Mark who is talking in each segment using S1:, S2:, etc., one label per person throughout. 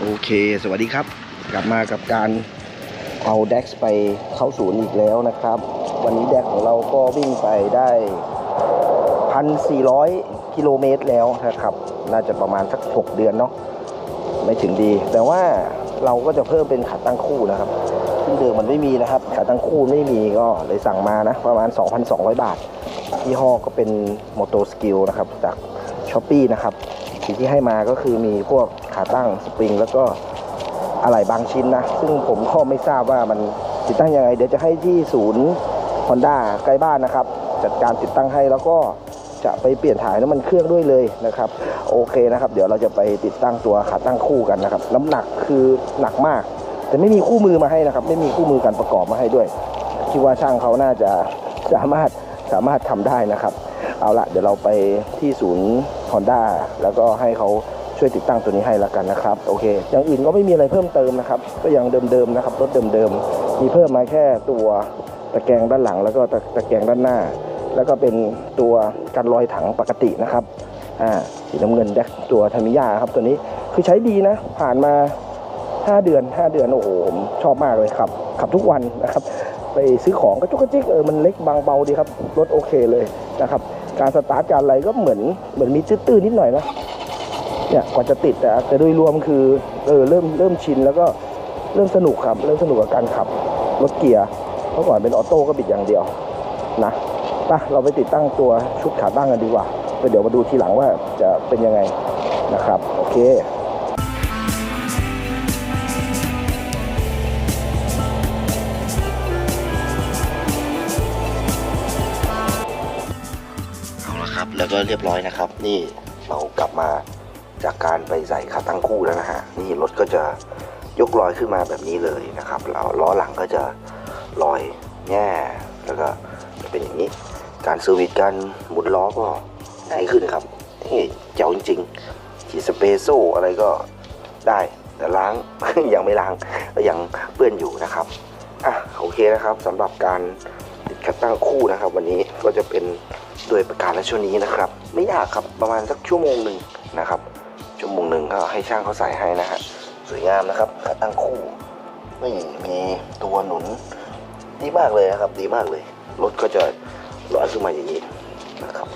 S1: โอเค สวัสดีครับ กลับมากับการเอาเด็กไปเข้าศูนย์อีกแล้วนะครับ วันนี้แดกของเราก็วิ่งไปได้ 1,400 กิโลเมตรแล้วนะครับ น่าจะประมาณสัก 6 เดือนเนาะไม่ถึงดี แต่ว่าเราก็จะเพิ่มเป็นขาตั้งคู่นะครับซึ่งเดิมมันไม่มีนะครับ ขาตั้งคู่ไม่มีก็เลยสั่งมานะ ประมาณ 2,200 บาทยี่ห้อก็เป็น m o t o Skill นะครับ จาก s h อ p e e นะครับ สิ่งที่ให้มาก็คือมีพวกขาตั้งสปริง แล้วก็อะไหล่บางชิ้นนะ ซึ่งผมก็ไม่ทราบว่ามันติดตั้งยังไง เดี๋ยวจะให้ที่ศูนย์ Honda ใกล้บ้านนะครับ จัดการติดตั้งให้แล้วก็จะไปเปลี่ยนถ่ายน้ำมันเครื่องด้วยเลยนะครับ โอเคนะครับ เดี๋ยวเราจะไปติดตั้งตัวขาตั้งคู่กันนะครับ น้ำหนักคือหนักมาก แต่ไม่มีคู่มือมาให้นะครับ ไม่มีคู่มือการประกอบมาให้ด้วยคิดว่าช่างเขาน่าจะสามารถสามารถทำได้นะครับ เอาละเดี๋ยวเราไปที่ศูนย์ Honda แล้วก็ให้เขาช่วยติดตั้งตัวนี้ให้ละกันนะครับโอเค อย่างอื่นก็ไม่มีอะไรเพิ่มเติมนะครับ ก็ยังเดิมๆนะครับรถเดิมๆมีเพิ่มมาแค่ตัวตะแกรงด้านหลัง แล้วก็ตะตะแกรงด้านหน้า แล้วก็เป็นตัวกันรอยถังปกตินะครับอ่าสีน้ำเงินแดกตัวทามิยาครับตัวนี้คือใช้ดีนะ ผ่านมา 5 เดือน 5 เดือนโอ้โหผมชอบมากเลยครับขับทุกวันนะครับ ไปซื้อของก็จุกกระจิกเออมันเล็กบางเบาดีครับรถโอเคเลยนะครับ การสตาร์ทการอะไรก็เหมือนเหมือนมีตื้นๆนิดหน่อยนะเนี่ยกว่าจะติดแต่แต่โดยรวมคือเออเริ่มเริ่มชินแล้วก็เริ่มสนุกครับ เริ่มสนุกกับการขับรถเกียร์เมื่อก่อนเป็นออโต้ก็บิดอย่างเดียวนะไปเราไปติดตั้งตัวชุดขาตั้งกันดีกว่าเดี๋ยวมาดูทีหลังว่าจะเป็นยังไงนะครับ โอเค แล้วก็เรียบร้อยนะครับ นี่เรากลับมาจากการไปใส่ขาตั้งคู่แล้วนะฮะนี่รถก็จะยกลอยขึ้นมาแบบนี้เลยนะครับแล้วล้อหลังก็จะลอยแง่แล้วก็จะเป็นอย่างนี้ การเซอร์วิสการหมุนล้อก็ง่ายขึ้นครับนี่เจ๋วจริงๆฉีดสเปรย์โซ่อะไรก็ได้แต่ล้าง ยังไม่ล้างก็ยังเปื้อนอยู่นะครับอะโอเคนะครับสำหรับการติดคัตตั้งคู่นะครับ วันนี้ก็จะเป็น โดยประการและช่วงนี้นะครับ ไม่ยากครับประมาณสักชั่วโมงหนึ่งนะครับ ชั่วโมงหนึ่งก็ให้ช่างเขาใส่ให้นะฮะสวยงามนะครับคัตตั้งคู่นี่มีตัวหนุนดีมากเลยนะครับ ดีมากเลยรถก็จะลอยขึ้นมาอย่างนี้นะครับ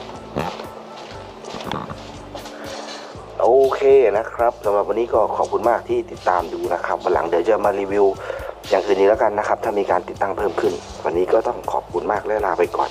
S1: โอเคนะครับสำหรับวันนี้ก็ขอบคุณมากที่ติดตามดูนะครับวันหลังเดี๋ยวจะมารีวิวอย่างอื่นนี้แล้วกันนะครับ ถ้ามีการติดตั้งเพิ่มขึ้น วันนี้ก็ต้องขอบคุณมากและลาไปก่อน